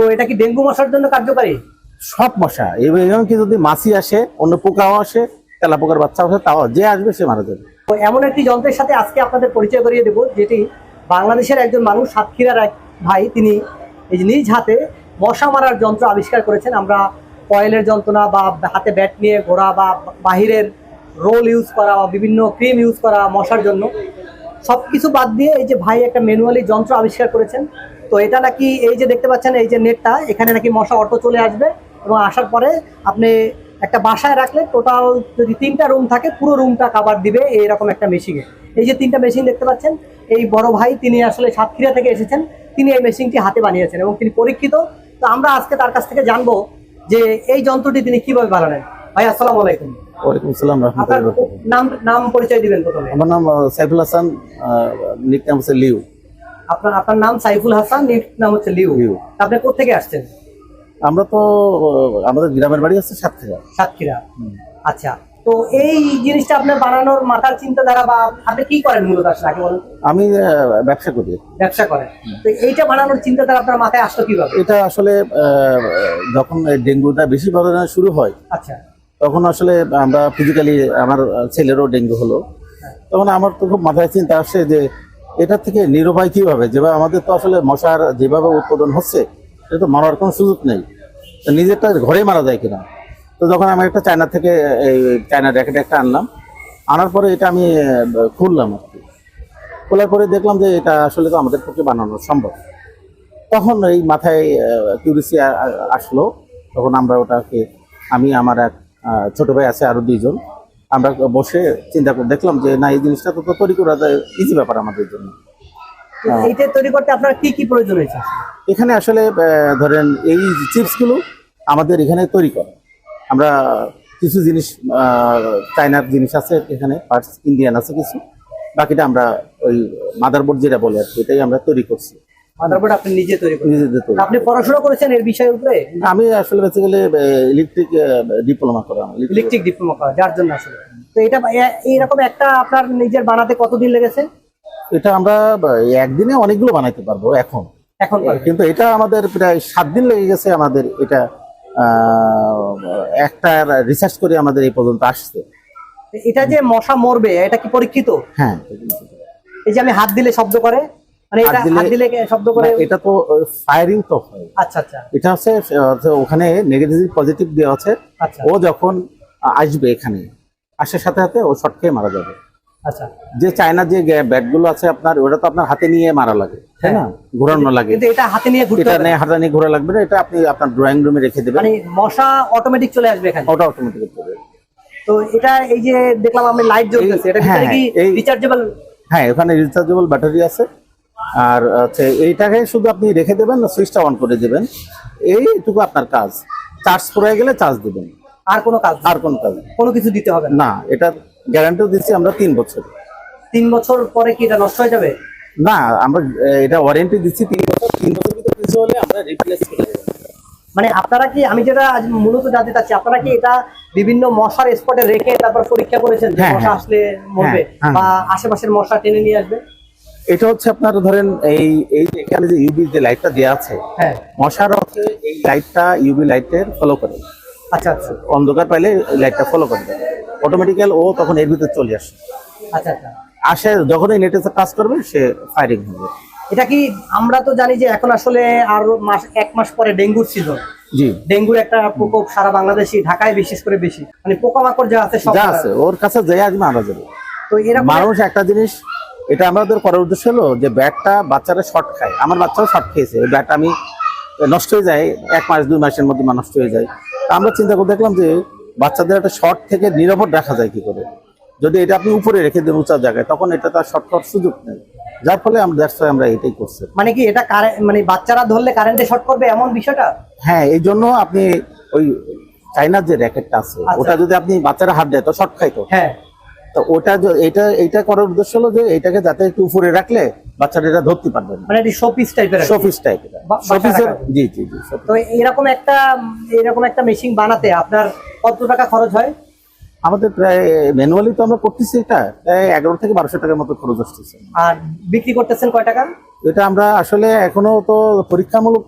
তো এটা কি ডেঙ্গু মশার জন্য কার্যকারী? সব মশা। এবং এমনকি যদি মাছি আসে অন্য পোকাও আসে তেলা পোকার বাচ্চা আসে তাও যে আসবে সে মারা যাবে। তো এমন একটি যন্ত্রের সাথে আজকে আপনাদের পরিচয় করিয়ে দেবো যেটি বাংলাদেশের একজন মানুষ সাতক্ষীরার এক ভাই তিনি এই যে নিজ হাতে মশা মারার যন্ত্র আবিষ্কার করেছেন। আমরা কয়েলের যন্ত্রণা বা হাতে ব্যাট নিয়ে ঘোরা বা বাহিরের রোল ইউজ করা বা বিভিন্ন ক্রিম ইউজ করা মশার জন্য সব কিছু বাদ দিয়ে এই যে ভাই একটা ম্যানুয়ালি যন্ত্র আবিষ্কার করেছেন তো এটা নাকি এই যে দেখতে পাচ্ছেন এই যে নেটটা এখানে নাকি মশা অটো চলে আসবে এবং আসার পরে আপনি একটা বাসায় রাখলে টোটাল যদি তিনটা রুম থাকে পুরো রুমটা কাভার দিবে এইরকম একটা মেশিনে এই যে তিনটা মেশিন দেখতে পাচ্ছেন এই বড় ভাই তিনি আসলে সাতক্ষীরা থেকে এসেছেন তিনি এই মেশিনটি হাতে বানিয়েছেন এবং তিনি পরীক্ষিত। তো আমরা আজকে তার কাছ থেকে জানব যে এই যন্ত্রটি তিনি কীভাবে বানালেন। ভাই আসসালামু আলাইকুম। ওয়ালাইকুম সালাম নাম নাম পরিচয় দিবেন প্রথমে। আমার নাম সাইফুল হাসান হচ্ছে লিউ। আপনার আপনার নাম সাইফুল হাসান নিট নাম হচ্ছে লিউ। আপনি কোথেকে আসছেন? আমরা তো আমাদের গ্রামের বাড়ি হচ্ছে সাতক্ষীরা। সাতক্ষীরা। আচ্ছা তো এই জিনিসটা আপনার বানানোর মাথার চিন্তাধারা বা আপনি কি করেন মূলত আসলে আগে বলুন? আমি ব্যবসা করি। ব্যবসা করেন। তো এইটা বানানোর চিন্তাধারা আপনার মাথায় আসলো কীভাবে? এটা আসলে যখন ডেঙ্গুটা বেশি ধরনের শুরু হয় আচ্ছা। তখন আসলে আমরা ফিজিক্যালি আমার ছেলেরও ডেঙ্গু হলো। তখন আমার তো খুব মাথায় চিন্তা আসছে যে এটা থেকে নিরুপায় কীভাবে? যেভাবে আমাদের তো আসলে মশার যেভাবে উৎপাদন হচ্ছে, এটা তো মারার কোনো সুযোগ নেই। তো নিজেরটা ঘরে মারা যায় কিনা? তো যখন আমি একটা চায়না থেকে, এই চায়না র্যাকেট একটা আনলাম, আনার পরে এটা আমি খুললাম আর কি। খোলার পরে দেখলাম যে এটা আসলে তো আমাদের পক্ষে বানানো সম্ভব। তখন এই মাথায় কিউরিসি আসলো। তখন আমরা ওটাকে, আমি, আমার এক ছোটো ভাই আছে আরও দুইজন। আমরা বসে চিন্তা করে দেখলাম যে না এই জিনিসটা তো তৈরি করা যায় ইজি ব্যাপার আমাদের জন্য। তো এইটা তৈরি করতে আপনার কি কি প্রয়োজন হয়েছে? এখানে আসলে ধরেন এই চিপসগুলো আমাদের এখানে তৈরি করা। আমরা কিছু জিনিস আহ, চায়নার জিনিস আছে এখানে পার্টস ইন্ডিয়ান আছে কিছু। বাকিটা আমরা ওই মাদারবোর্ড যেটা বলে আর কি এটাই আমরা তৈরি করছি। মাদারবোর্ড আপনি নিজে তৈরি করেন আপনি পড়াশোনা করেছেন এর বিষয়ের উপরে? আমি আসলে বেসিক্যালি ইলেকট্রিক ডিপ্লোমা করা। ইলেকট্রিক ডিপ্লোমা করা যার জন্য আসলে। তো এটা এইরকম একটা আপনার নিজের বানাতে কতদিন লেগেছে? এটা আমরা একদিনে অনেকগুলো বানাইতে পারব এখন। এখন কিন্তু এটা আমাদের প্রায় সাত দিন লেগে গেছে আমাদের এটা একটা রিসার্চ করে আমাদের এই পর্যন্ত আসছে। এটা যে মশা মরবে এটা কি পরীক্ষিত? হ্যাঁ। এই যে আমি হাত দিলে শব্দ করে মানে এটা হাত দিলে- শব্দ করে? এটা তো ফায়ারিং তো হয়। আচ্ছা আচ্ছা। এটা হচ্ছে ওখানে নেগেটিভ পজিটিভ দেওয়া আছে। আচ্ছা। ও যখন আসবে এখানে আসার সাথে সাথে ও শর্ট খেয়ে মারা যাবে। আচ্ছা। যে চায়না যে ব্যাটগুলো আছে আপনার ওটা তো আপনার হাতে নিয়ে মারা লাগে তাই না? ঘোরানো লাগে। এটা হাতে নিয়ে এটা না। নিয়ে হাতে নিয়ে ঘোরা লাগবে না এটা আপনি আপনার ড্রয়িং রুমে রেখে দেবেন। মানে মশা অটোমেটিক চলে আসবে এখানে। ওটা অটোমেটিক করবে তো এটা এই যে দেখলাম আমি লাইট জ্বলতেছে এটা ভিতরে হ্যাঁ, কি রিচার্জেবল হ্যাঁ ওখানে রিচার্জেবল ব্যাটারি আছে। আর হচ্ছে এইটাকে শুধু আপনি রেখে দেবেন সুইচটা অন করে দেবেন। এইটুকু আপনার কাজ। চার্জ পড়ে গেলে চার্জ দিবেন। আর কোনো কাজ আর কোন কাজ নেই। কোনো কিছু দিতে হবে না? না এটা গ্যারান্টিও দিচ্ছি আমরা তিন বছর। তিন বছর পরে কি এটা নষ্ট হয়ে যাবে? না আমরা আহ, এটা ওয়ারেন্টি দিচ্ছি তিন বছর তিন বছর ভিতরে কিছু হলে আমরা রিপ্লেস করে দেবো। মানে আপনারা কি আমি যেটা আজ মূলত জানতে চাচ্ছি আপনারা কি এটা বিভিন্ন মশার স্পটে রেখে তারপর পরীক্ষা করেছেন? যে হ্যাঁ, মশা হ্যাঁ। আসলে মরবে হ্যাঁ, হ্যাঁ। বা আশেপাশের মশা টেনে নিয়ে আসবে? এটা হচ্ছে আপনার ধরেন এই এই যে এখানে যে ইউবি যে লাইটটা দেওয়া আছে হ্যাঁ। মশার হচ্ছে এই লাইটটা ইউবি লাইটের ফলো করে। আচ্ছা আচ্ছা। অন্ধকার পাইলে লাইটটা ফলো করে দেবে। অটোমেটিক্যাল ও তখন এর ভিতরে চলে আসে। আচ্ছা আচ্ছা। আসে যখনই নেটে কাজ করবে সে ফায়ারিং হবে এটা কি আমরা তো জানি যে এখন আসলে আর মাস এক মাস পরে ডেঙ্গুর সিজন জি। ডেঙ্গুর একটা প্রকোপ সারা বাংলাদেশি ঢাকায় বিশেষ করে বেশি। মানে পোকামাকড় যা আছে সব যা আছে ওর কাছে যে আজ মারা যাবে। তো মানুষ একটা জিনিস এটা আমাদের করার উদ্দেশ্য হলো যে ব্যাটটা বাচ্চারা শর্ট খায়। আমার বাচ্চাও শর্ট খেয়েছে। ওই ব্যাট আমি নষ্ট হয়ে যায় এক মাস দুই মাসের মধ্যে নষ্ট হয়ে যায়। আমরা চিন্তা করে দেখলাম যে বাচ্চাদের একটা শর্ট থেকে নিরাপদ রাখা যায় কি করে? যদি এটা আপনি উপরে রেখে দেন উঁচা জায়গায় তখন এটা তার শর্ট সুযোগ নেই। যার ফলে আমরা দ্যাটস আমরা এটাই করছি। মানে কি এটা মানে বাচ্চারা ধরলে কারেন্টে শর্ট করবে এমন বিষয়টা? হ্যাঁ এই জন্য আপনি ওই চাইনার যে র্যাকেটটা আছে আচ্ছা। ওটা যদি আপনি বাচ্চারা হাত দেয় তো শর্ট খাইতো। হ্যাঁ। তো ওটা এটা এটা করার উদ্দেশ্য হলো যে এটাকে যাতে একটু উপরে রাখলে বাচ্চারা এটা ধরতে পারবে না। মানে এটি শোপিস টাইপের শোপিস টাইপ এটা বা- শোপিসের জি জি জি তো এরকম একটা এরকম একটা মেশিন বানাতে আপনার কত টাকা খরচ হয়? আমাদের প্রায় ম্যানুয়ালি তো আমরা করতেছি এটা প্রায় এগারো থেকে বারোশো টাকার মতো খরচ আসতেছে। আর বিক্রি করতেছেন কয় টাকা? এটা আমরা আসলে এখনও তো পরীক্ষামূলক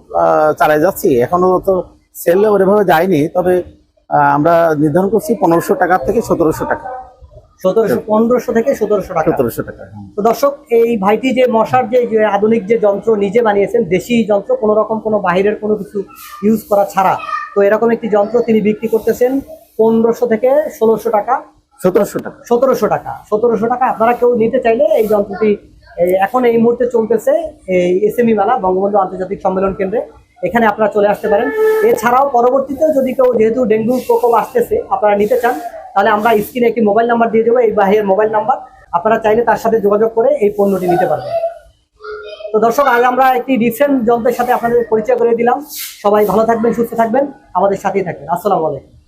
চালাই যাচ্ছি। এখনও তো সেল ওইভাবে যায়নি তবে আমরা নির্ধারণ করছি পনেরোশো টাকা থেকে সতেরোশো টাকা। সতেরোশো পনেরোশো থেকে সতেরোশো টাকা। সতেরোশো টাকা হ্যাঁ। তো দর্শক এই ভাইটি যে মশার যে আধুনিক যে যন্ত্র নিজে বানিয়েছেন দেশি যন্ত্র কোনো রকম কোনো বাহিরের কোনো কিছু ইউজ করা ছাড়া। তো এরকম একটি যন্ত্র তিনি বিক্রি করতেছেন পনেরোশো থেকে ষোলোশো টাকা। সতেরোশো টাকা। সতেরোশো টাকা সতেরোশো টাকা। আপনারা কেউ নিতে চাইলে এই যন্ত্রটি এখন এই মুহূর্তে চলতেছে এই এস এসএমই মেলা বঙ্গবন্ধু আন্তর্জাতিক সম্মেলন কেন্দ্রে। এখানে আপনারা চলে আসতে পারেন। এছাড়াও পরবর্তীতে যদি কেউ যেহেতু ডেঙ্গু প্রকোপ আসতেছে আপনারা নিতে চান তাহলে আমরা স্ক্রিনে একটি মোবাইল নাম্বার দিয়ে দেবো, এই বাহিরের মোবাইল নাম্বার। আপনারা চাইলে তার সাথে যোগাযোগ করে এই পণ্যটি নিতে পারবেন। তো দর্শক, আজ আমরা একটি রিসেন্ট যন্ত্রের সাথে আপনাদের পরিচয় করে দিলাম। সবাই ভালো থাকবেন, সুস্থ থাকবেন। আমাদের সাথেই থাকবেন। আসসালামু আলাইকুম।